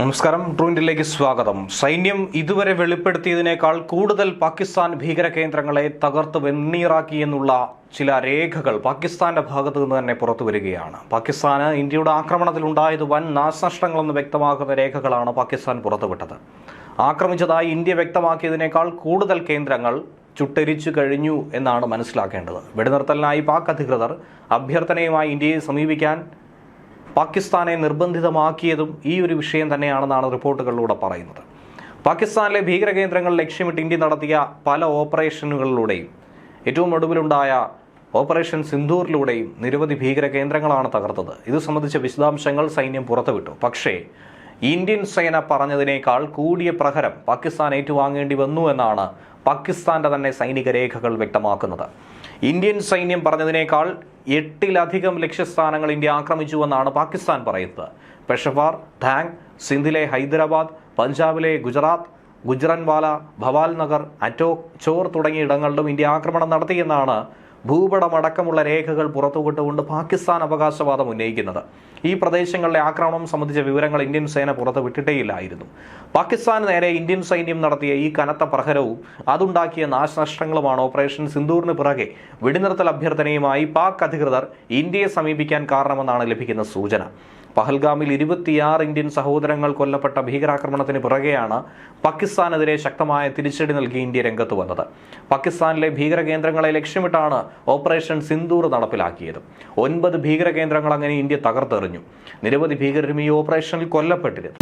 നമസ്കാരം. ട്രൂൻഡിലേക്ക് സ്വാഗതം. സൈന്യം ഇതുവരെ വെളിപ്പെടുത്തിയതിനേക്കാൾ കൂടുതൽ പാകിസ്ഥാൻ ഭീകര കേന്ദ്രങ്ങളെ തകർത്ത് വെണ്ണീറാക്കി എന്നുള്ള ചില രേഖകൾ പാകിസ്ഥാന്റെ ഭാഗത്ത് നിന്ന് തന്നെ പുറത്തു വരികയാണ്. പാകിസ്ഥാന് ഇന്ത്യയുടെ ആക്രമണത്തിൽ ഉണ്ടായത് വൻ നാശനഷ്ടങ്ങളെന്ന് വ്യക്തമാക്കുന്ന രേഖകളാണ് പാകിസ്ഥാൻ പുറത്തുവിട്ടത്. ആക്രമിച്ചതായി ഇന്ത്യ വ്യക്തമാക്കിയതിനേക്കാൾ കൂടുതൽ കേന്ദ്രങ്ങൾ ചുട്ടരിച്ചു കഴിഞ്ഞു എന്നാണ് മനസ്സിലാക്കേണ്ടത്. വെടിനിർത്തലിനായി പാക് അധികൃതർ അഭ്യർത്ഥനയുമായി ഇന്ത്യയെ സമീപിക്കാൻ പാകിസ്ഥാനെ നിർബന്ധിതമാക്കിയതും ഈ ഒരു വിഷയം തന്നെയാണെന്നാണ് റിപ്പോർട്ടുകളിലൂടെ പറയുന്നത്. പാകിസ്ഥാനിലെ ഭീകര കേന്ദ്രങ്ങൾ ലക്ഷ്യമിട്ട് ഇന്ത്യ നടത്തിയ പല ഓപ്പറേഷനുകളിലൂടെയും ഏറ്റവും ഒടുവിലുണ്ടായ ഓപ്പറേഷൻ സിന്ധൂറിലൂടെയും നിരവധി ഭീകരകേന്ദ്രങ്ങളാണ് തകർത്തത്. ഇത് സംബന്ധിച്ച വിശദാംശങ്ങൾ സൈന്യം പുറത്തുവിട്ടു. പക്ഷേ ഇന്ത്യൻ സേന പറഞ്ഞതിനേക്കാൾ കൂടിയ പ്രഹരം പാകിസ്ഥാൻ ഏറ്റുവാങ്ങേണ്ടി വന്നു എന്നാണ് പാകിസ്ഥാന്റെ തന്നെ സൈനിക രേഖകൾ വ്യക്തമാക്കുന്നത്. ഇന്ത്യൻ സൈന്യം പറഞ്ഞതിനേക്കാൾ എട്ടിലധികം ലക്ഷ്യസ്ഥാനങ്ങൾ ഇന്ത്യ ആക്രമിച്ചുവെന്നാണ് പാകിസ്ഥാൻ പറയുന്നത്. പെഷവാർ ധാങ് സിന്ധിലെ ഹൈദരാബാദ് പഞ്ചാബിലെ ഗുജറാത്ത് ഗുജറൻവാല ഭവാൽ നഗർ അറ്റോ ചോർ തുടങ്ങിയ ഇടങ്ങളിലും ഇന്ത്യ ആക്രമണം നടത്തിയെന്നാണ് ഭൂപടമടക്കമുള്ള രേഖകൾ പുറത്തുവിട്ടുകൊണ്ട് പാകിസ്ഥാൻ അവകാശവാദം ഉന്നയിക്കുന്നത്. ഈ പ്രദേശങ്ങളിലെ ആക്രമണം സംബന്ധിച്ച വിവരങ്ങൾ ഇന്ത്യൻ സേന പുറത്തുവിട്ടിട്ടേയില്ലായിരുന്നു പാകിസ്ഥാന് നേരെ ഇന്ത്യൻ സൈന്യം നടത്തിയ ഈ കനത്ത പ്രഹരവും അതുണ്ടാക്കിയ നാശനഷ്ടങ്ങളുമാണ് ഓപ്പറേഷൻ സിന്ദൂറിന് പിറകെ. വെടിനിർത്തൽ അഭ്യർത്ഥനയുമായി പാക് അധികൃതർ ഇന്ത്യയെ സമീപിക്കാൻ കാരണമെന്നാണ് ലഭിക്കുന്ന സൂചന. പഹൽഗാമിൽ ഇരുപത്തിയാറ് ഇന്ത്യൻ സഹോദരങ്ങൾ കൊല്ലപ്പെട്ട ഭീകരാക്രമണത്തിന് പിറകെയാണ് പാകിസ്ഥാനെതിരെ ശക്തമായ തിരിച്ചടി നൽകി ഇന്ത്യ രംഗത്ത് വന്നത്. പാകിസ്ഥാനിലെ ഭീകരകേന്ദ്രങ്ങളെ ലക്ഷ്യമിട്ടാണ് ഓപ്പറേഷൻ സിന്ദൂർ നടപ്പിലാക്കിയത്. ഒൻപത് ഭീകരകേന്ദ്രങ്ങൾ അങ്ങനെ ഇന്ത്യ തകർത്തെറിഞ്ഞു. നിരവധി ഭീകരരും ഈ ഓപ്പറേഷനിൽ കൊല്ലപ്പെട്ടിരുന്നു.